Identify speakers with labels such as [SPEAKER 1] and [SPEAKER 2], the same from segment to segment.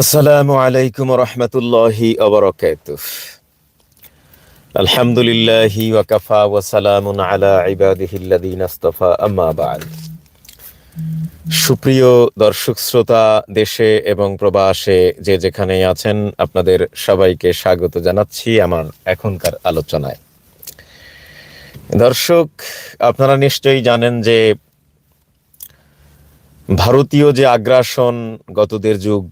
[SPEAKER 1] আসসালামু আলাইকুম রহমতুল্লাহি অবরকাত আলহামদুলিল্লাহি ওয়াকাফা ওয়াসালামুন আলা ইবাদিহিল্লাদিন আস্তফা, আম্মা বাদ। সুপ্রিয় দর্শক শ্রোতা, দেশে এবং প্রবাসে যে যেখানে আছেন, আপনাদের সবাইকে স্বাগত জানাচ্ছি আমার এখনকার আলোচনায়। দর্শক, আপনারা নিশ্চয়ই জানেন যে ভারতীয় যে আগ্রাসন গতদের যুগ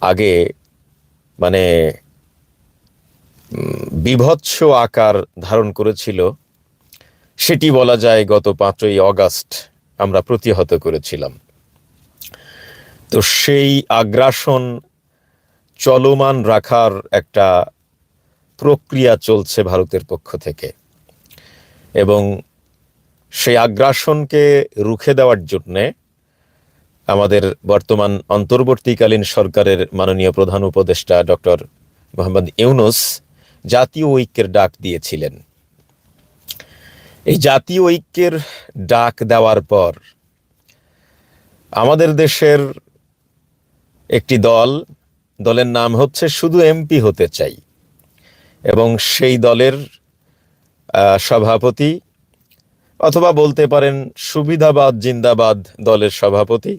[SPEAKER 1] আগে মানে বিভৎস আকার ধারণ করেছিল। সেটি বলা যায় গত পাঁচই অগাস্ট আমরা প্রতিহত করেছিলাম। তো সেই আগ্রাসন চলমান রাখার একটা প্রক্রিয়া চলছে ভারতের পক্ষ থেকে। এবং সেই আগ্রাসনকে রুখে দেওয়ার জন্যে আমাদের বর্তমান অন্তর্বর্তীকালীন সরকারের মাননীয় প্রধান উপদেষ্টা ডক্টর মোহাম্মদ ইউনুস জাতীয় ঐক্যের ডাক দিয়েছিলেন। এই জাতীয় ঐক্যের ডাক দেওয়ার পর আমাদের দেশের একটি দল, দলের নাম হচ্ছে শুধু এমপি হতে চাই এবং সেই দলের সভাপতি অথবা বলতে পারেন সুবিধাবাদ জিন্দাবাদ দলের সভাপতি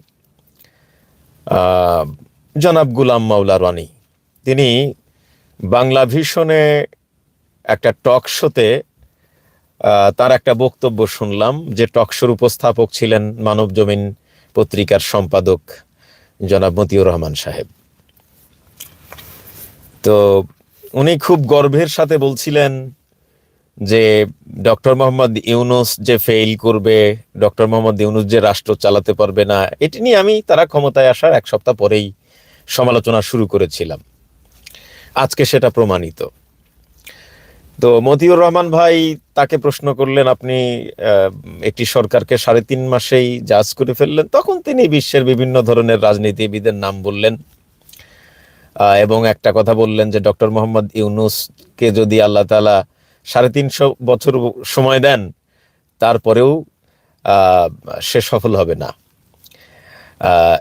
[SPEAKER 1] জনাব গুলাম মাওলা রানী, তিনি বাংলা ভিশনে একটা টক শোতে তার একটা বক্তব্য শুনলাম যে টক শোর উপস্থাপক ছিলেন মানব জমিন পত্রিকার সম্পাদক জনাব মতিউর রহমান সাহেব। তো উনি খুব গর্বের সাথে বলছিলেন যে ডক্টর মোহাম্মদ ইউনুস যে ফেইল করবে, ডক্টর মোহাম্মদ ইউনুস যে রাষ্ট্র চালাতে পারবে না, এটি নিয়ে আমি তারা ক্ষমতায় আসার এক সপ্তাহ পরেই সমালোচনা শুরু করেছিলাম। আজকে সেটা প্রমাণিত। তো মতিউর রহমান ভাই তাকে প্রশ্ন করলেন, আপনি একটি সরকারকে সাড়ে তিন মাসেই জাজ করে ফেললেন, তখন তিনি বিশ্বের বিভিন্ন ধরনের রাজনীতিবিদের নাম বললেন এবং একটা কথা বললেন যে ডক্টর মোহাম্মদ ইউনুসকে যদি আল্লাহ তাআলা সাড়ে তিনশো বছর সময় দেন, তারপরেও সে সফল হবে না।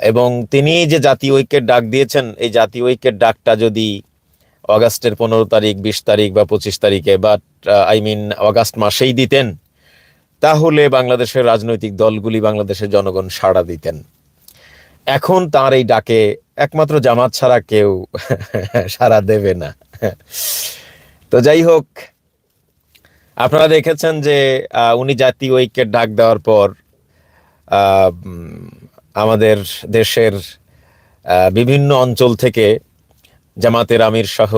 [SPEAKER 1] এবং তিনি যে জাতীয় ঐক্যের ডাক দিয়েছেন, এই জাতীয় ঐক্যের ডাকটা যদি অগাস্টের পনেরো তারিখ, বিশ তারিখ বা পঁচিশ তারিখে বা আই মিন অগাস্ট মাসেই দিতেন, তাহলে বাংলাদেশের রাজনৈতিক দলগুলি বাংলাদেশের জনগণ সাড়া দিতেন। এখন তার এই ডাকে একমাত্র জামাত ছাড়া কেউ সাড়া দেবে না। তো যাই হোক আপনারা দেখেছেন যে উনি জাতীয় ঐক্যের ডাক দেওয়ার পর আমাদের দেশের বিভিন্ন অঞ্চল থেকে জামাতের আমির সহ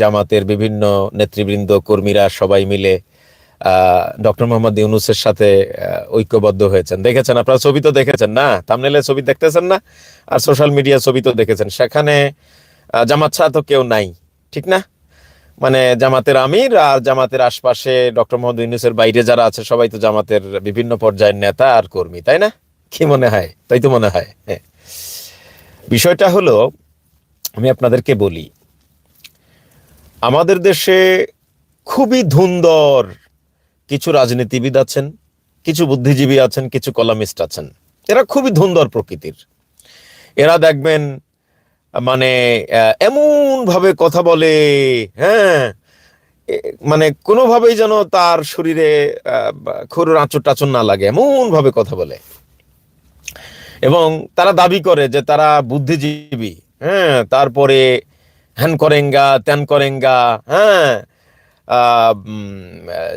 [SPEAKER 1] জামাতের বিভিন্ন নেতৃবৃন্দ, কর্মীরা সবাই মিলে ডক্টর মোহাম্মদ ইউনুসের সাথে ঐক্যবদ্ধ হয়েছেন। দেখেছেন? আপনারা ছবি তো দেখেছেন না? থামনেলে ছবি দেখতেছেন না? আর সোশ্যাল মিডিয়া ছবি তো দেখেছেন। সেখানে জামাত ছাড়া তো কেউ নাই। ঠিক না? মানে জামাতের আমির আর জামাতের আশপাশে ডক্টর মোহাম্মদ ইউনুসের বাইরে যারা আছে, সবাই তো জামাতের বিভিন্ন পর্যায়ের নেতা আর কর্মী, তাই না? কি মনে হয়? তাই তো মনে হয় হ্যাঁ। বিষয়টা হলো, আমি আপনাদেরকে বলি, আমাদের দেশে খুবই ধুন্দর কিছু রাজনীতিবিদ আছেন, কিছু বুদ্ধিজীবী আছেন, কিছু কলামিস্ট আছেন। এরা খুবই ধুন্দর প্রকৃতির। এরা দেখবেন মানে এমন ভাবে কথা বলে হ্যাঁ? মানে কোনোভাবেই যেন তার শরীরে খরুর আঁচড় টাচর না লাগে এমন ভাবে কথা বলে। এবং তারা দাবি করে যে তারা বুদ্ধিজীবী হ্যাঁ? তারপরে হ্যান করেঙ্গা, ত্যান করেঙ্গা হ্যাঁ?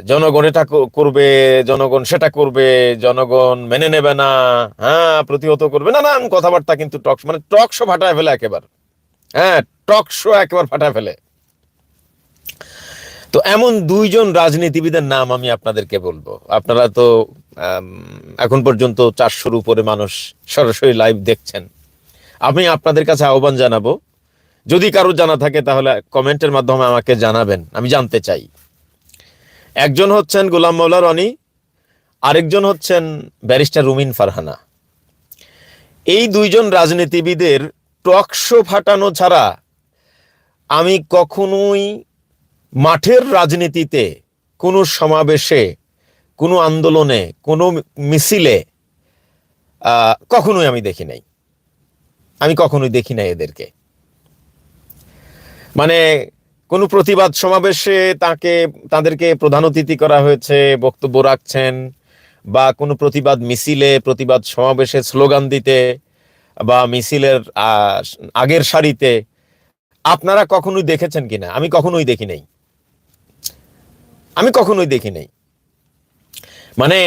[SPEAKER 1] জনগণ এটা করবে, জনগণ সেটা করবে, জনগণ মেনে নেবে না হ্যাঁ প্রতিহত করবে না নানান কথাবার্তা কিন্তু টক মানে টক শো ফাটায় ফেলে একেবারে। হ্যাঁ টক শো একেবারে ফাটায় ফেলে। তো এমন দুইজন রাজনীতিবিদের নাম আমি আপনাদেরকে বলব। আপনারা তো এখন পর্যন্ত চারশোর উপরে মানুষ সরাসরি লাইভ দেখছেন। আমি আপনাদের কাছে আহ্বান জানাব যদি কারও জানা থাকে, তাহলে কমেন্টের মাধ্যমে আমাকে জানাবেন, আমি জানতে চাই। একজন হচ্ছেন গোলাম মৌলা রনি, আরেকজন হচ্ছেন ব্যারিস্টার রুমিন ফারহানা। এই দুইজন রাজনীতিবিদের টকশো ফাটানো ছাড়া আমি কখনোই মাঠের রাজনীতিতে কোনো সমাবেশে, কোনো আন্দোলনে, কোনো মিছিলে কখনোই আমি দেখি নাই। আমি কখনোই দেখি নাই এদেরকে। মানে কোনো প্রতিবাদ সমাবেশে তাকে, তাদেরকে প্রধান অতিথি করা হয়েছে, বক্তব্য রাখছেন, বা কোনো প্রতিবাদ মিছিলে, প্রতিবাদ সমাবেশে স্লোগান দিতে, বা মিছিলের আগের সারিতে, আপনারা কখনোই দেখেছেন কিনা? আমি কখনোই দেখি নাই। আমি কখনোই দেখি নাই। মানে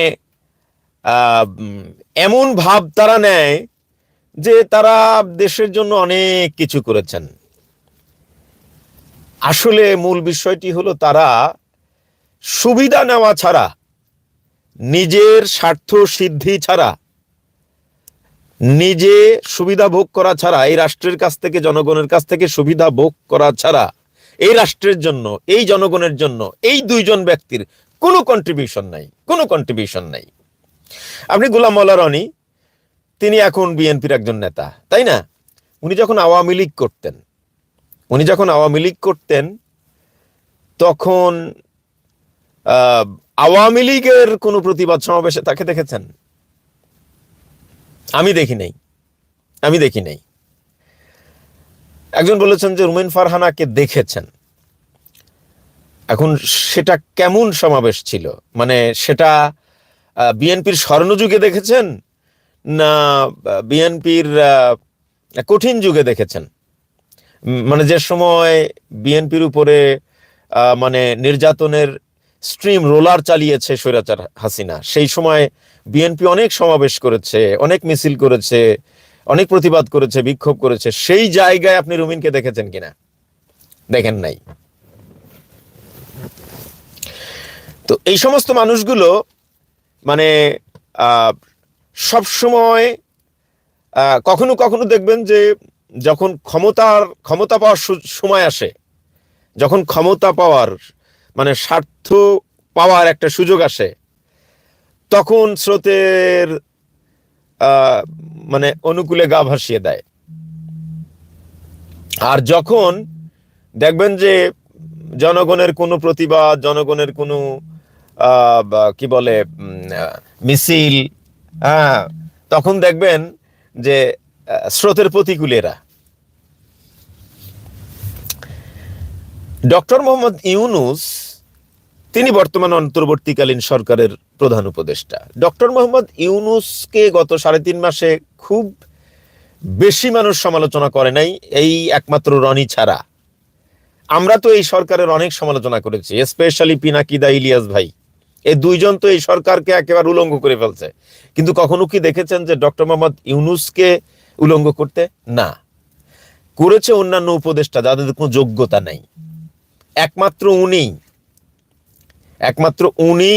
[SPEAKER 1] এমন ভাব তারা নেয় যে তারা দেশের জন্য অনেক কিছু করেছেন। আসলে মূল বিষয়টি হলো তারা সুবিধা নেওয়া ছাড়া, নিজের স্বার্থ সিদ্ধি ছাড়া, নিজে সুবিধা ভোগ করা ছাড়া, এই রাষ্ট্রের কাছ থেকে, জনগণের কাছ থেকে সুবিধা ভোগ করা ছাড়া এই রাষ্ট্রের জন্য, এই জনগণের জন্য, এই দুইজন ব্যক্তির কোনো কন্ট্রিবিউশন নাই, কোনো কন্ট্রিবিউশন নাই। আপনি গোলাম মোল্লা রনি, তিনি এখন বিএনপির একজন নেতা, তাই না? উনি যখন আওয়ামী লীগ করতেন উনি যখন আওয়ামী লীগ করতেন, তখন আওয়ামী লীগের কোনো প্রতিবাদ সমাবেশে তাকে দেখেছেন? আমি দেখি নাই। আমি দেখি নাই। একজন বলেছেন যে রুমেন ফারহানাকে দেখেছেন। এখন সেটা কেমন সমাবেশ ছিল? মানে সেটা বিএনপির স্বর্ণযুগে দেখেছেন না বিএনপির কঠিন যুগে দেখেছেন? মানে যে সময় বিএনপির উপরে মানে নির্যাতনের স্ট্রিম রোলার চালিয়েছে স্বৈরাচার হাসিনা, সেই সময় বিএনপি অনেক সমাবেশ করেছে, অনেক মিছিল করেছে, অনেক প্রতিবাদ করেছে, বিক্ষোভ করেছে। সেই জায়গায় আপনি রুমিনকে দেখেছেন কিনা? দেখেন নাই। তো এই সমস্ত মানুষগুলো মানে সব সময় কখনো কখনো দেখবেন যে যখন ক্ষমতার, ক্ষমতা পাওয়ার সময় আসে, যখন ক্ষমতা পাওয়ার মানে স্বার্থ পাওয়ার একটা সুযোগ আসে, তখন স্রোতের মানে অনুকূলে গা ভাসিয়ে দেয়। আর যখন দেখবেন যে জনগণের কোনো প্রতিবাদ, জনগণের কোনো কি বলে মিছিল হ্যাঁ তখন দেখবেন যে স্রোতের প্রতিকূলেরা। ডক্টর মোহাম্মদ ইউনুস, তিনি বর্তমান অন্তর্বর্তীকালীন সরকারের প্রধান উপদেষ্টা। ডক্টর মোহাম্মদ ইউনুসকে গত সাড়ে তিন মাসে খুব বেশি মানুষ সমালোচনা করে নাই, এই একমাত্র রনি ছাড়া। আমরা তো এই সরকারের অনেক সমালোচনা করেছি স্পেশালি পিনাকিদা ইলিয়াস ভাই। এই দুইজন তো এই সরকারকে একেবারে উলঙ্গ করে ফেলছে। কিন্তু কখনো কি দেখেছেন যে ডক্টর মোহাম্মদ ইউনুসকে উলঙ্গ করতে? না। করেছে অন্যান্য উপদেষ্টা, যাদের কোনো যোগ্যতা নাই। একমাত্র উনি একমাত্র উনি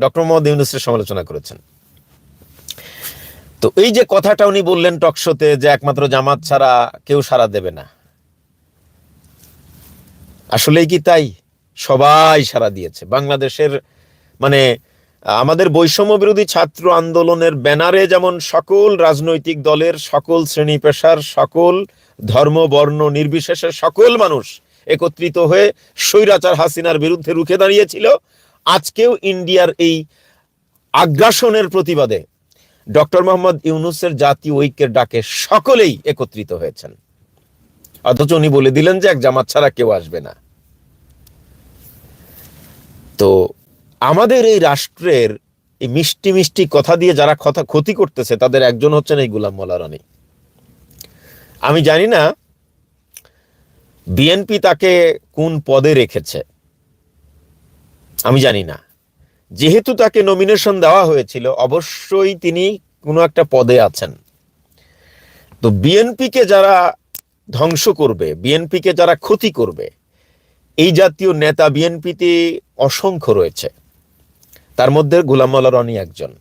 [SPEAKER 1] ডক্টর মোহাম্মদ ইউনুসের সমালোচনা করেছেন। তো এই যে কথাটা উনি বললেন টকশোতে যে একমাত্র জামাত ছাড়া কেউ সাড়া দেবে না। আসলেই কি তাই? সবাই সাড়া দিয়েছে। বাংলাদেশের মানে আমাদের বৈষম্য বিরোধী ছাত্র আন্দোলনের ব্যানারে যেমন সকল রাজনৈতিক দলের, সকল শ্রেণি পেশার, সকল ধর্ম, বর্ণ, নির্বিশেষে সকল মানুষ একত্রিত হয়ে স্বৈরাচার হাসিনার বিরুদ্ধে রুখে দাঁড়িয়েছিল। আজকেও ইন্ডিয়ার এই আগ্রাসনের প্রতিবাদে ডক্টর মোহাম্মদ ইউনুসের জাতীয় ঐক্যের ডাকে সকলেই একত্রিত হয়েছেন। অথচ উনি বলে দিলেন যে এক জামাত ছাড়া কেউ আসবে না। তো আমাদের এই রাষ্ট্রের এই মিষ্টি মিষ্টি কথা দিয়ে যারা কথা ক্ষতি করতেছে, তাদের একজন হচ্ছেন এই গুলাম মোল্লা রানী। আমি জানি না বিএনপি তাকে কোন পদে রেখেছে। আমি জানি না। যেহেতু তাকে নমিনেশন দেওয়া হয়েছিল, অবশ্যই তিনি কোনো একটা পদে আছেন। তো বিএনপিকে যারা ধ্বংস করবে, বিএনপিকে যারা ক্ষতি করবে, এই জাতীয় নেতা বিএনপিতে অসংখ্য রয়েছে। তার মধ্যে গুলাম মোল্লা রনি একজন।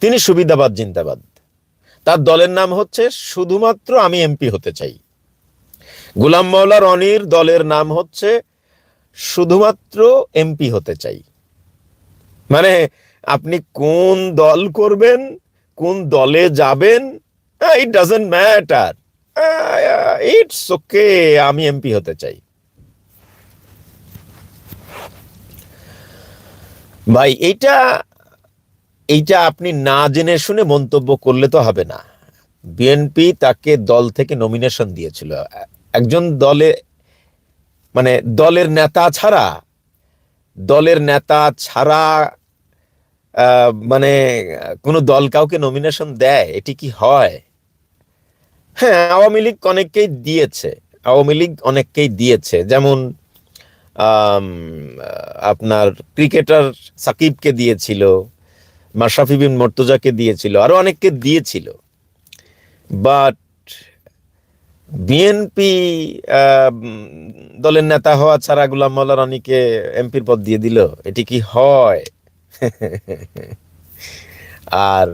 [SPEAKER 1] তিনি সুবিধাবাদ, জিন্দাবাদ। তার দলের নাম হচ্ছে, শুধুমাত্র আমি এমপি হতে চাই। গুলাম মাওলা রনির দলের নাম হচ্ছে, শুধুমাত্র এমপি হতে চাই। মানে আপনি কোন দল করবেন, কোন দলে যাবেন it doesn't matter it's okay আমি এমপি হতে চাই। ভাই, এইটা এইটা আপনি না জেনে শুনে মন্তব্য করলে তো হবে না। বিএনপি তাকে দল থেকে নমিনেশন দিয়েছিল। একজন দলে মানে দলের নেতা ছাড়া, দলের নেতা ছাড়া মানে কোনো দল কাউকে নমিনেশন দেয়, এটি কি হয়? হ্যাঁ আওয়ামী লীগ অনেককেই দিয়েছে। আওয়ামী লীগ অনেককেই দিয়েছে। যেমন আপনার ক্রিকেটার সাকিবকে দিয়েছিল, মাশরাফি বিন মর্তুজাকে দিয়েছিল আরও অনেককে দিয়েছিল। বাট বিএনপি দলের নেতা হওয়া ছাড়া গুলাম মোল্লা রানীকে এমপির পদ দিয়ে দিল, এটি কি হয়? আর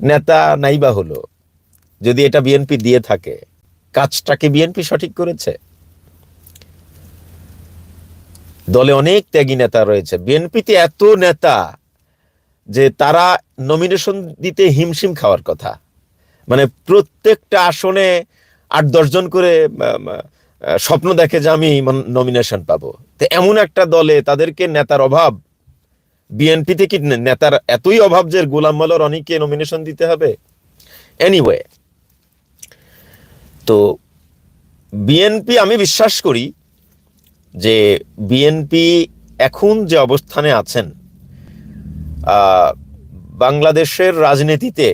[SPEAKER 1] নেতা নাইবা হলো, যদি এটা বিএনপি দিয়ে থাকে, কাজটাকে বিএনপি সঠিক করেছে? দলে অনেক ত্যাগী নেতা রয়েছে। বিএনপিতে এত নেতা যে তারা নমিনেশন দিতে হিমশিম খাওয়ার কথা। মানে প্রত্যেকটা আসনে আট দশজন করে স্বপ্ন দেখে যে আমি নমিনেশন পাবো। তো এমন একটা দলে তাদেরকে নেতার অভাব। বিএনপিতে কি নেতার এতই অভাব যে গোলাম মাল্লা রনিকে নমিনেশন দিতে হবে? এনিওয়ে তো বিএনপি আমি বিশ্বাস করি যে বিএনপি এখন যে অবস্থানে আছেন বাংলাদেশের রাজনীতিতে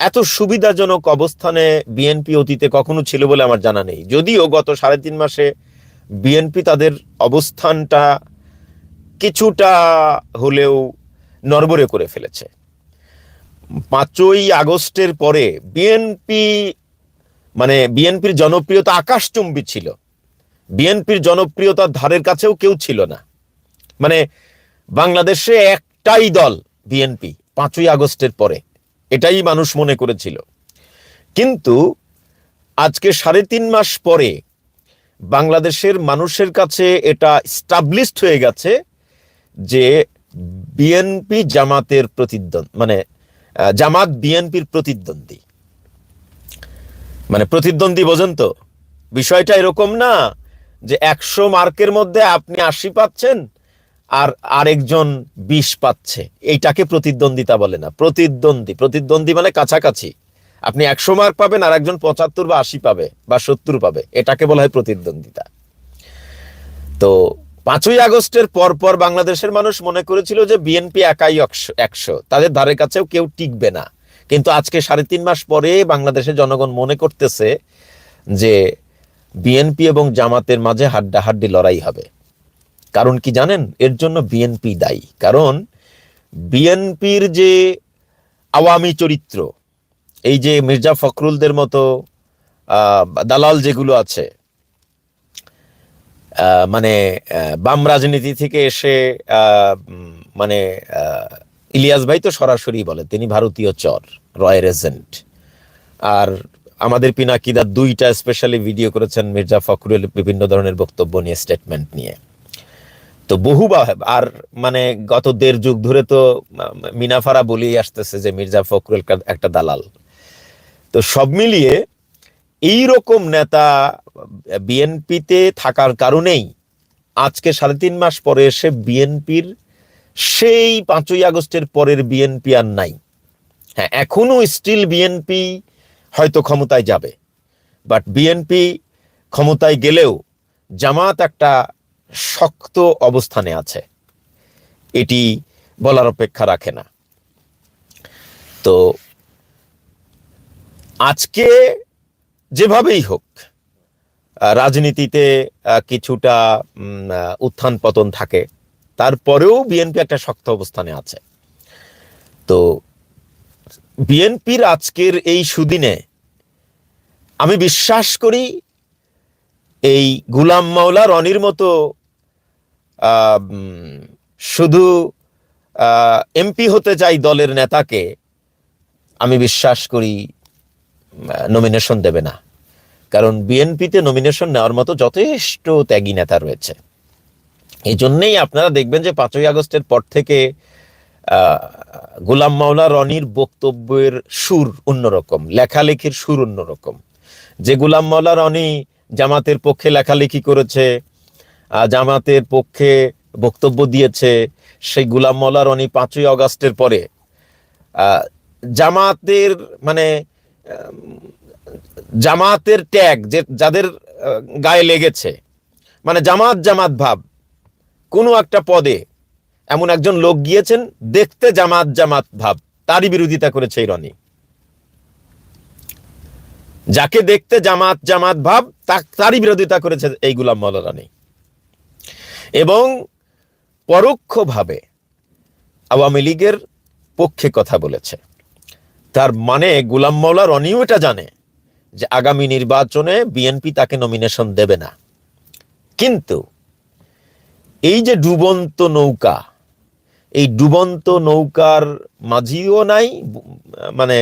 [SPEAKER 1] এত সুবিধাজনক অবস্থানে বিএনপি অতীতে কখনো ছিল বলে আমার জানা নেই। যদিও গত সাড়ে তিন মাসে বিএনপি তাদের অবস্থানটা কিছুটা হলেও নড়বড়ে করে ফেলেছে। পাঁচই আগস্টের পরে বিএনপি মানে বিএনপির জনপ্রিয়তা আকাশচুম্বী ছিল। বিএনপির জনপ্রিয়তার ধারের কাছেও কেউ ছিল না। মানে বাংলাদেশে একটাই দল বিএনপি পাঁচই আগস্টের পরে। এটাই মানুষ মনে করেছিল। কিন্তু আজকে সাড়ে তিন মাস পরে বাংলাদেশের মানুষের কাছে এটা স্টাবলিশড হয়ে গেছে যে বিএনপি জামাতের প্রতিদ্বন্দ্বী মানে জামাত বিএনপির প্রতিদ্বন্দ্বী। মানে প্রতিদ্বন্দ্বী বোঝেন তো? বিষয়টা এরকম না যে একশো মার্কের মধ্যে আপনি আশি পাচ্ছেন আর আরেকজন বিশ পাচ্ছে। এইটাকে প্রতিদ্বন্দ্বিতা বলে না, প্রতিদ্বন্দ্বী। প্রতিদ্বন্দ্বী মানে কাছাকাছি। আপনি একশো মার্ক পাবেন আর একজন পঁচাত্তর বা আশি পাবে বা সত্তর পাবে। এটাকে বলা হয় প্রতিদ্বন্দ্বিতা। তো পাঁচই আগস্টের পর পর বাংলাদেশের মানুষ মনে করেছিল যে বিএনপি একাই একশো। তাদের ধারে কাছেও কেউ টিকবে না। কিন্তু আজকে সাড়ে তিন মাস পরে বাংলাদেশের জনগণ মনে করতেছে যে বিএনপি এবং জামাতের মাঝে হাড্ডাহাড্ডি লড়াই হবে। কারণ কি জানেন? এর জন্য বিএনপি দায়ী। কারণ বিএনপির যে আওয়ামী চরিত্র, এই যে মির্জা ফখরুলদের মতো দালাল যেগুলো আছে মানে বাম রাজনীতি থেকে এসে মানে ইলিয়াস ভাই তো সরাসরি বলে, তিনি ভারতীয় চর, রয়ের এজেন্ট। আর আমাদের পিনাকিদা দুইটা স্পেশালি ভিডিও করেছেন মির্জা ফখরুল বিভিন্ন ধরনের বক্তব্য নিয়ে স্টেটমেন্ট নিয়ে। তো বহু আর মানে গত দেড় যুগ ধরে তো, মিনাফারা বলেই আসতেছে যে মির্জা ফখরুল একটা- দালাল। তো সব মিলিয়ে এই রকম নেতা বিএনপিতে থাকার কারণেই আজকে সাড়ে তিন মাস পরে এসে বিএনপির সেই পাঁচই আগস্টের পরের বিএনপি আর নাই। হ্যাঁ এখনও স্টিল বিএনপি হয়তো ক্ষমতায় যাবে। বাট বিএনপি ক্ষমতায় গেলেও জামাত একটা শক্ত অবস্থানে আছে। এটি বলার অপেক্ষা রাখে না। তো আজকে যেভাবেই হোক রাজনীতিতে কিছুটা উত্থান পতন থাকে, তারপরেও বিএনপি একটা শক্ত অবস্থানে আছে। তো বিএনপির আজকের এই সুদিনে আমি বিশ্বাস করি এই গুলাম মাওলা রনির মতো শুধু এমপি হতে চাই দলের নেতাকে আমি বিশ্বাস করি নমিনেশন দেবে না। কারণ বিএনপিতে নমিনেশন নেওয়ার মতো যথেষ্ট ত্যাগী নেতা রয়েছে। এই জন্যেই আপনারা দেখবেন যে পাঁচই আগস্টের পর থেকে গোলাম মাওলা রনির বক্তব্যের সুর অন্যরকম, লেখালেখির সুর অন্যরকম। যে গোলাম মাওলা রনি জামাতের পক্ষে লেখালেখি করেছে জামাতের পক্ষে বক্তব্য দিয়েছে, সেই গোলাম মাওলা রনি পাঁচই আগস্টের পরে জামাতের মানে জামাতের ট্যাগ যে যাদের গায়ে লেগেছে মানে জামাত জামাত ভাব, কোনো একটা পদে এমন একজন লোক গিয়েছেন, দেখতে জামাত জামাত ভাব। তারই বিরোধিতা করেছে এই রনি। যাকে দেখতে জামাত জামাত ভাব তারই বিরোধিতা করেছে এই গুলাম মৌলা রানী। এবং পরোক্ষভাবে আওয়ামী লীগের পক্ষে কথা বলেছে। তার মানে গুলাম মৌলা রনিও এটা জানে যে আগামী নির্বাচনে বিএনপি তাকে নমিনেশন দেবে না। কিন্তু এই যে ডুবন্ত নৌকা এই ডুবন্ত নৌকার মাঝিও নাই মানে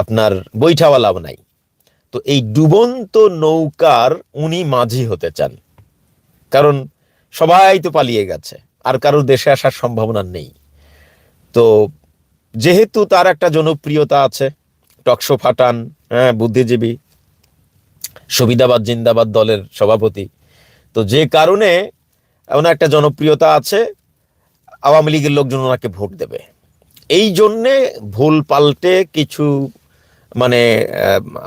[SPEAKER 1] আপনার বৈঠাওয়ালাও নাই। তো এই ডুবন্ত নৌকার উনি মাঝি হতে চান। কারণ সবাই তো পালিয়ে গেছে, আর কারোর দেশে আসার সম্ভাবনা নেই। তো যেহেতু তার একটা জনপ্রিয়তা আছে, টকশো ফাটান হ্যাঁ বুদ্ধিজীবী, সুবিধাবাদ জিন্দাবাদ দলের সভাপতি, তো যে কারণে ওনার একটা জনপ্রিয়তা আছে, আওয়ামী লীগের লোকজন ওনাকে ভোট দেবে। এই জন্যে ভুল পাল্টে কিছু মানে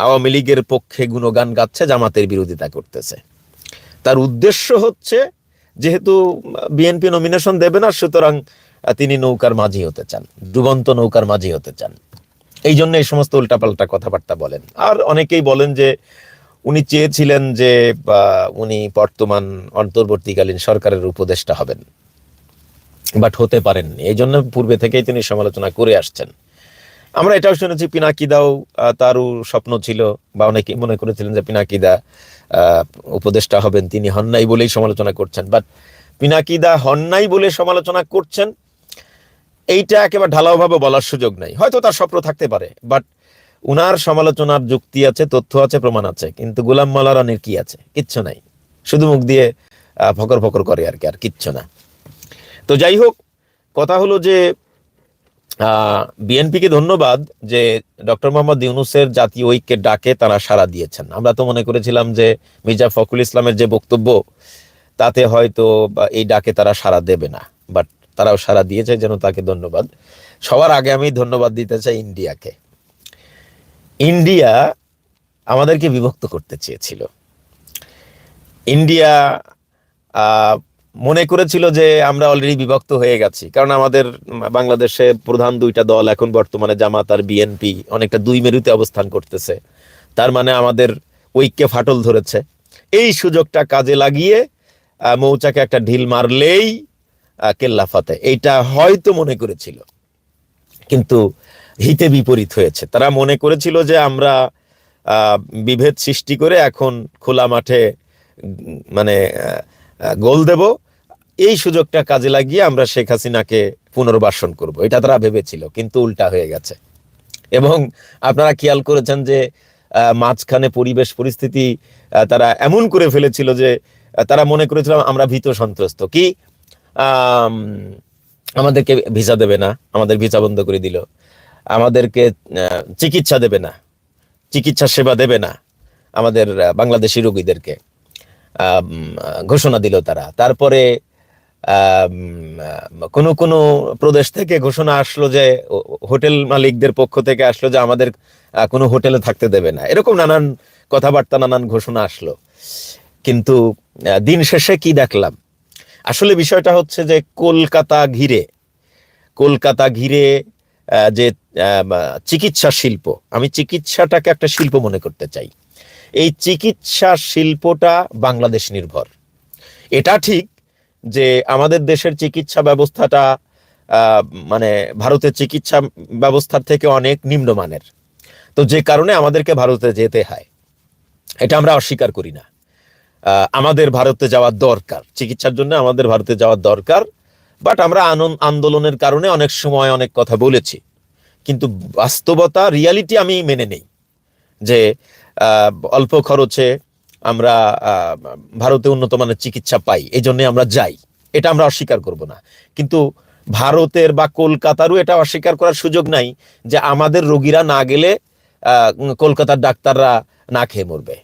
[SPEAKER 1] আওয়ামী লীগের পক্ষে গুণগান গাচ্ছে, জামাতের বিরোধিতা করতেছে। তার উদ্দেশ্য হচ্ছে, যেহেতু বিএনপি নমিনেশন দেবে না, সুতরাং তিনি নৌকার মাঝি হতে চান, ডুবন্ত নৌকার মাঝি হতে চান। এই জন্য এই সমস্ত উল্টাপাল্টা কথাবার্তা বলেন। আর অনেকেই বলেন যে উনি চেয়েছিলেন যে উনি বর্তমান অন্তর্বর্তীকালীন সরকারের উপদেষ্টা হবেন। বাট হতে পারেননি। এই জন্য পূর্বে থেকেই তিনি সমালোচনা করে আসছেন। আমরা এটাও শুনেছি, পিনাকিদাও তারও স্বপ্ন ছিল, বা অনেকে মনে করেছিলেন যে পিনাকিদা উপদেষ্টা হবেন, তিনি হন নাই বলেই সমালোচনা করছেন। বাট পিনাকিদা হন নাই বলে সমালোচনা করছেন, এইটা একেবারে ঢালাওভাবে বলার সুযোগ নাই। হয়তো তার স্বপ্ন থাকতে পারে, বাট উনার সমালোচনার যুক্তি আছে, তথ্য আছে, প্রমাণ আছে, কিন্তু গোলাম মালা রানের কি আছে? কিচ্ছু নাই। শুধু মুখ দিয়ে ফকর ফকর করে আর কি, আর কিচ্ছু না। তো যাই হোক, কথা হলো যে বিএনপিকে ধন্যবাদ যে ডক্টর মোহাম্মদ ইউনুসের জাতীয় ঐক্যের ডাকে তারা সাড়া দিয়েছেন। আমরা তো মনে করেছিলাম যে মির্জা ফখরুল ইসলামের যে বক্তব্য, তাতে হয়তো এই ডাকে তারা সাড়া দেবে না, বাট তারাও সাড়া দিয়েছে, যেন তাকে ধন্যবাদ। সবার আগে আমি ধন্যবাদ দিতে চাই ইন্ডিয়াকে। ইন্ডিয়া আমাদেরকে বিভক্ত করতে চেয়েছিল। ইন্ডিয়া মনে করেছিল যে আমরা অলরেডি বিভক্ত হয়ে গেছি কারণ আমাদের বাংলাদেশে প্রধান দুইটা দল এখন বর্তমানে জামাত আর বিএনপি অনেকটা দুই মেরুতে অবস্থান করতেছে। তার মানে আমাদের ঐক্যে ফাটল ধরেছে। এই সুযোগটা কাজে লাগিয়ে মৌচাকে একটা ঢিল মারলেই আহ, কেল্লা ফাতে। এইটা হয়তো মনে করেছিল। কিন্তু হিতে বিপরীত হয়েছে। তারা মনে করেছিল যে আমরা বিভেদ সৃষ্টি করে এখন খোলা মাঠে মানে গোল দেব। এই সুযোগটা কাজে লাগিয়ে আমরা শেখ হাসিনাকে পুনর্বাসন করব। এটা তারা ভেবেছিল, কিন্তু উল্টা হয়ে গেছে। এবং আপনারা খেয়াল করেছেন যে মাঝখানে পরিবেশ পরিস্থিতি তারা এমন করে ফেলেছিল যে, তারা মনে করেছিল আমরা ভীত সন্ত্রস্ত। কি? আমাদেরকে ভিসা দেবে না, আমাদের ভিসা বন্ধ করে দিল। আমাদেরকে চিকিৎসা দেবে না, চিকিৎসা সেবা দেবে না আমাদের বাংলাদেশি রোগীদেরকে ঘোষণা দিল তারা। তারপরে কোনো কোনো প্রদেশ থেকে ঘোষণা আসলো যে হোটেল মালিকদের পক্ষ থেকে আসলো যে আমাদের কোনো হোটেলে থাকতে দেবে না। এরকম নানান কথাবার্তা, নানান ঘোষণা আসলো। কিন্তু দিন শেষে কি দেখলাম? আসলে বিষয়টা হচ্ছে যে কলকাতা ঘিরে কলকাতা ঘিরে যে চিকিৎসা শিল্প, আমি চিকিৎসাটাকে একটা শিল্প মনে করতে চাই। এই চিকিৎসা শিল্পটা বাংলাদেশ নির্ভর। এটা ঠিক যে আমাদের দেশের চিকিৎসা ব্যবস্থাটা মানে ভারতের চিকিৎসা ব্যবস্থার থেকে অনেক নিম্নমানের। তো যে কারণে আমাদেরকে ভারতে যেতে হয়। এটা আমরা অস্বীকার করি না। আমাদের ভারতে যাওয়া দরকার। চিকিৎসার জন্য আমাদের ভারতে যাওয়ার দরকার বাট আমরা আন্দোলনের কারণে অনেক সময় অনেক কথা বলেছি। কিন্তু বাস্তবতা রিয়ালিটি আমি মেনে নেই। যে অল্প খরচে আমরা ভারতে উন্নত মানের চিকিৎসা পাই এই জন্য আমরা যাই। এটা আমরা অস্বীকার করব না। কিন্তু ভারতের বা কলকাতারও এটা অস্বীকার করার সুযোগ নাই যে আমাদের রোগীরা না গেলে কলকাতার ডাক্তাররা না খেয়ে মরবে।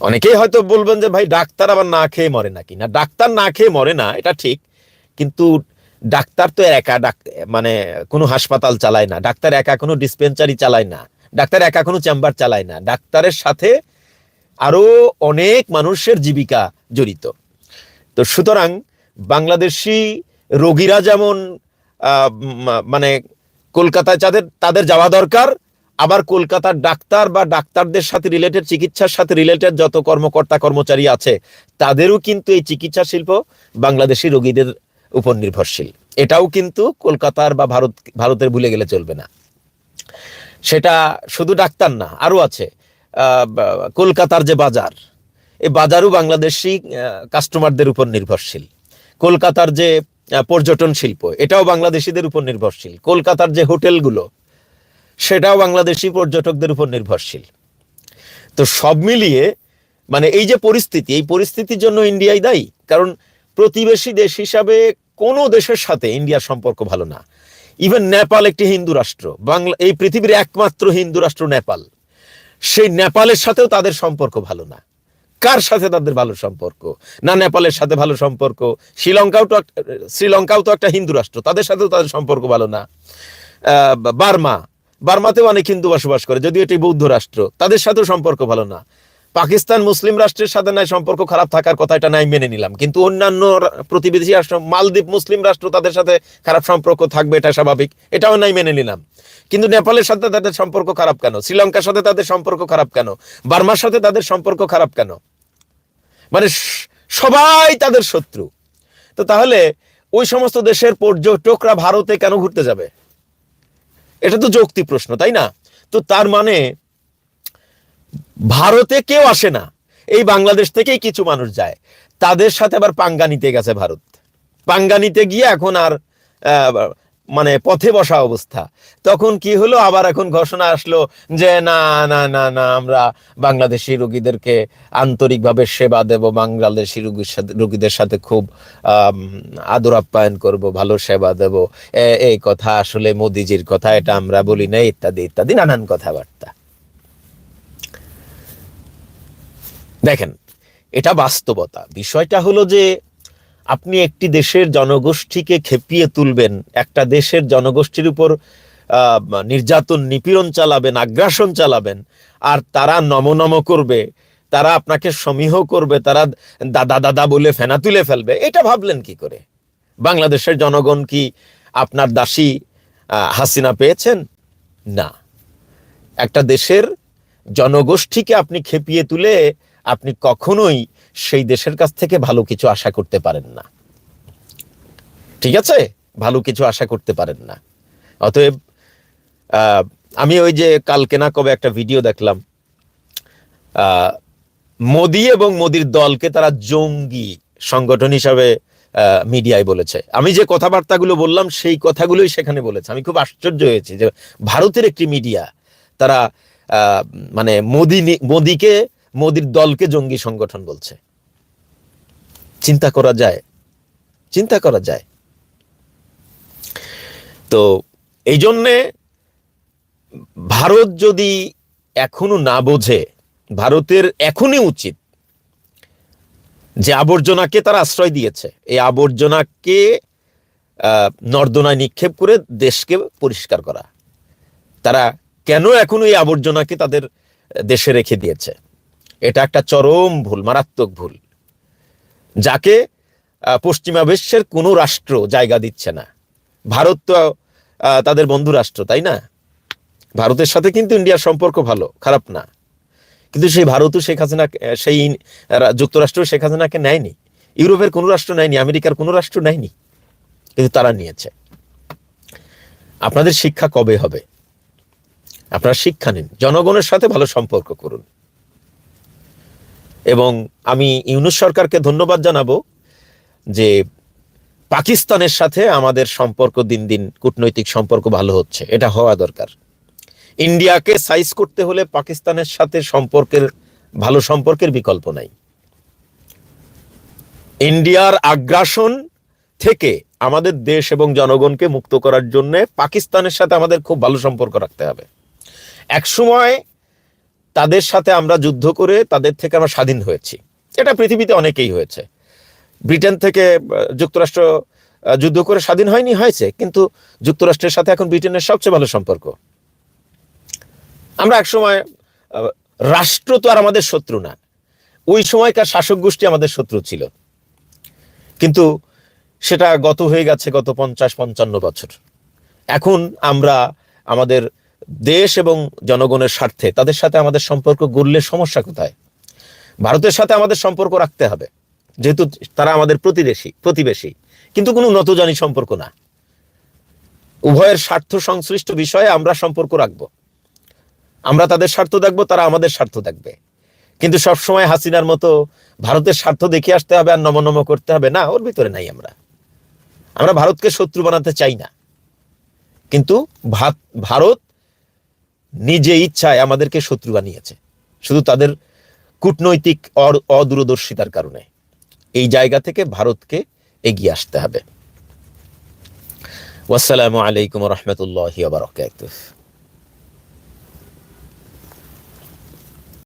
[SPEAKER 1] অনেকেই হয়তো বলবেন যে, ভাই, ডাক্তার আবার না খেয়ে মরে নাকি? না, ডাক্তার না খেয়ে মরে না, এটা ঠিক। কিন্তু ডাক্তার তো একা মানে কোনো হাসপাতাল চালায় না, ডাক্তার একা কোনো ডিসপেন্সারি চালায় না, ডাক্তার একা কোনো চেম্বার চালায় না, ডাক্তারের সাথে আরও অনেক মানুষের জীবিকা জড়িত। তো সুতরাং বাংলাদেশি রোগীরা যেমন মানে কলকাতায় যাদের, তাদের যাওয়া দরকার আবার কলকাতার ডাক্তার বা ডাক্তারদের সাথে রিলেটেড চিকিৎসার সাথে রিলেটেড যত কর্মকর্তা, কর্মচারী আছে, তাদেরও কিন্তু এই চিকিৎসা শিল্প বাংলাদেশি রোগীদের উপর নির্ভরশীল। এটাও কিন্তু কলকাতার বা ভারত, ভারতের ভুলে গেলে চলবে না। সেটা শুধু ডাক্তার না, আরও আছে। কলকাতার যে বাজার, এই বাজারও বাংলাদেশি কাস্টমারদের উপর নির্ভরশীল। কলকাতার যে পর্যটন শিল্প, এটাও বাংলাদেশিদের উপর নির্ভরশীল। কলকাতার যে হোটেলগুলো সেটাও বাংলাদেশি পর্যটকদের উপর নির্ভরশীল। তো সব মিলিয়ে মানে এই যে পরিস্থিতি, এই পরিস্থিতির জন্য ইন্ডিয়াই দায়ী। কারণ প্রতিবেশী দেশ হিসাবে কোনো দেশের সাথে ইন্ডিয়ার সম্পর্ক ভালো না। ইভেন নেপাল একটি হিন্দু রাষ্ট্র। বাংলা, এই পৃথিবীর একমাত্র হিন্দু রাষ্ট্র নেপাল। সেই নেপালের সাথেও তাদের সম্পর্ক ভালো না। কার সাথে তাদের ভালো সম্পর্ক? না নেপালের সাথে ভালো সম্পর্ক। শ্রীলঙ্কাও তো শ্রীলঙ্কাও তো একটা হিন্দু রাষ্ট্র। তাদের সাথেও তাদের সম্পর্ক ভালো না। বার্মা বার্মাতেও অনেক হিন্দু বসবাস করে, যদিও এটি বৌদ্ধ রাষ্ট্র। তাদের সাথেও সম্পর্ক ভালো না। পাকিস্তান মুসলিম রাষ্ট্রের সাথে নাই সম্পর্ক, খারাপ থাকার কথা এটা নাই মেনে নিলাম। কিন্তু অন্যান্য প্রতিবেশী রাষ্ট্র, মালদ্বীপ মুসলিম রাষ্ট্র তাদের সাথে খারাপ সম্পর্ক থাকবে, এটা স্বাভাবিক। এটাও নাই মেনে নিলাম। কিন্তু নেপালের সাথে তাদের সম্পর্ক খারাপ কেন? শ্রীলঙ্কার সাথে তাদের সম্পর্ক খারাপ কেন? বার্মার সাথে তাদের সম্পর্ক খারাপ কেন? মানে সবাই তাদের শত্রু। তো তাহলে ওই সমস্ত দেশের পর্যটকরা ভারতে কেন ঘুরতে যাবে? এটা তো যৌক্তি প্রশ্ন, তাই না? তো তার মানে ভারতে কেউ আসে না। এই বাংলাদেশ থেকেই কিছু মানুষ যায়। তাদের সাথে আবার পাঙ্গা নিতে গেছে ভারত। পাঙ্গা নিতে গিয়ে এখন আর মানে পথে বসা অবস্থা। তখন কি হলো? আবার এখন ঘোষণা আসলো যে, না না না না, আমরা বাংলাদেশি রোগীদেরকে আন্তরিকভাবে সেবা দেব। বাংলাদেশি রোগীর সাথে, রোগীদের সাথে খুব আদর আপ্যায়ন করব, ভালো সেবা দেব। এই কথা আসলে মোদিজির কথা, এটা আমরা বলি না, ইত্যাদি ইত্যাদি, নানান কথাবার্তা। দেখেন, এটা বাস্তবতা। বিষয়টা হলো যে আপনি একটি দেশের জনগোষ্ঠীকে খেপিয়ে তুলবেন, একটা দেশের জনগোষ্ঠীর উপর নির্যাতন, নিপীড়ন চালাবেন, আগ্রাসন চালাবেন, আর তারা নম নম করবে, তারা আপনাকে সমীহ করবে, তারা দাদা দাদা বলে ফেনা তুলে ফেলবে, এটা ভাবলেন কি করে? বাংলাদেশের জনগণ কি আপনার দাসী হাসিনা পেয়েছেন? না। একটা দেশের জনগোষ্ঠীকে আপনি খেপিয়ে তুলে আপনি কখনোই সেই দেশের কাছ থেকে ভালো কিছু আশা করতে পারেন না। ঠিক আছে? ভালো কিছু আশা করতে পারেন না। অতএব আমি ওই যে কালকে না কবে একটা ভিডিও দেখলাম মোদি এবং মোদির দলকে তারা জঙ্গি সংগঠন হিসাবে মিডিয়ায় বলেছে। আমি যে কথাবার্তাগুলো বললাম, সেই কথাগুলোই সেখানে বলেছে। আমি খুব আশ্চর্য হয়েছি যে ভারতের একটি মিডিয়া তারা মানে মোদি মোদিকে মোদির দলকে জঙ্গি সংগঠন বলছে। চিন্তা করা যায়। চিন্তা করা যায়। তো এই জন্যে ভারত যদি এখনও না বোঝে, ভারতের এখনই উচিত যে আবর্জনাকে তারা আশ্রয় দিয়েছে। এই আবর্জনাকে নর্দনায় নিক্ষেপ করে দেশকে পরিষ্কার করা। তারা কেন এখনও এই আবর্জনাকে তাদের দেশে রেখে দিয়েছে? এটা একটা চরম ভুল, মারাত্মক ভুল, যাকে পশ্চিমা বিশ্বের কোনো রাষ্ট্র জায়গা দিচ্ছে না। ভারত তো তাদের বন্ধু রাষ্ট্র, তাই না? ভারতের সাথে কিন্তু ইন্ডিয়ার সম্পর্ক ভালো, খারাপ না। কিন্তু সেই ভারতও শেখ হাসিনা সেই যুক্তরাষ্ট্র শেখ হাসিনাকে নেয়নি, ইউরোপের কোনো রাষ্ট্র নেয়নি, আমেরিকার কোনো রাষ্ট্র নেয়নি, কিন্তু তারা নিয়েছে। আপনাদের শিক্ষা কবে হবে? আপনারা শিক্ষা নিন, জনগণের সাথে ভালো সম্পর্ক করুন। এবং আমি ইউনুস সরকারকে ধন্যবাদ জানাব যে পাকিস্তানের সাথে আমাদের সম্পর্ক দিন দিন কূটনৈতিক সম্পর্ক ভালো হচ্ছে। এটা হওয়া দরকার। ইন্ডিয়াকে সাইজ করতে হলে পাকিস্তানের সাথে সম্পর্কের, ভালো সম্পর্কের বিকল্প নাই। ইন্ডিয়ার আগ্রাসন থেকে আমাদের দেশ এবং জনগণকে মুক্ত করার জন্য পাকিস্তানের সাথে আমাদের খুব ভালো সম্পর্ক রাখতে হবে। একসময় তাদের সাথে আমরা যুদ্ধ করে তাদের থেকে আমরা স্বাধীন হয়েছি। এটা পৃথিবীতে অনেকেই হয়েছে। ব্রিটেন থেকে যুক্তরাষ্ট্র যুদ্ধ করে স্বাধীন হয়নি, হয়েছে, কিন্তু যুক্তরাষ্ট্রের সাথে এখন ব্রিটেনের সবচেয়ে ভালো সম্পর্ক। আমরা একসময় রাষ্ট্র তো আর আমাদের শত্রু না। ওই সময়কার শাসক গোষ্ঠী আমাদের শত্রু ছিল। কিন্তু সেটা গত হয়ে গেছে গত পঞ্চাশ, পঞ্চান্ন বছর। এখন আমরা আমাদের দেশ এবং জনগণের স্বার্থে, তাদের সাথে আমাদের সম্পর্ক গড়লে সমস্যা কোথায়? ভারতের সাথে আমাদের সম্পর্ক রাখতে হবে। যেহেতু তারা আমাদের প্রতিবেশী প্রতিবেশী, কিন্তু কোনো নতজানি সম্পর্ক না। উভয়ের স্বার্থ সংশ্লিষ্ট বিষয়ে আমরা সম্পর্ক রাখব। আমরা তাদের স্বার্থ দেখব, তারা আমাদের স্বার্থ দেখবে। কিন্তু সবসময় হাসিনার মতো ভারতের স্বার্থ দেখে আসতে হবে আর নম নম করতে হবে, না, ওর ভিতরে নাই আমরা। আমরা ভারতকে শত্রু বানাতে চাই না। কিন্তু ভারত নিজে ইচ্ছায় আমাদেরকে শত্রু বানিয়েছে। শুধু তাদের কূটনৈতিক অদূরদর্শিতার কারণে। এই জায়গা থেকে ভারতকে এগিয়ে আসতে হবে। ওয়াসালামু আলাইকুম রহমতুল্লাহ বারকাতুহ।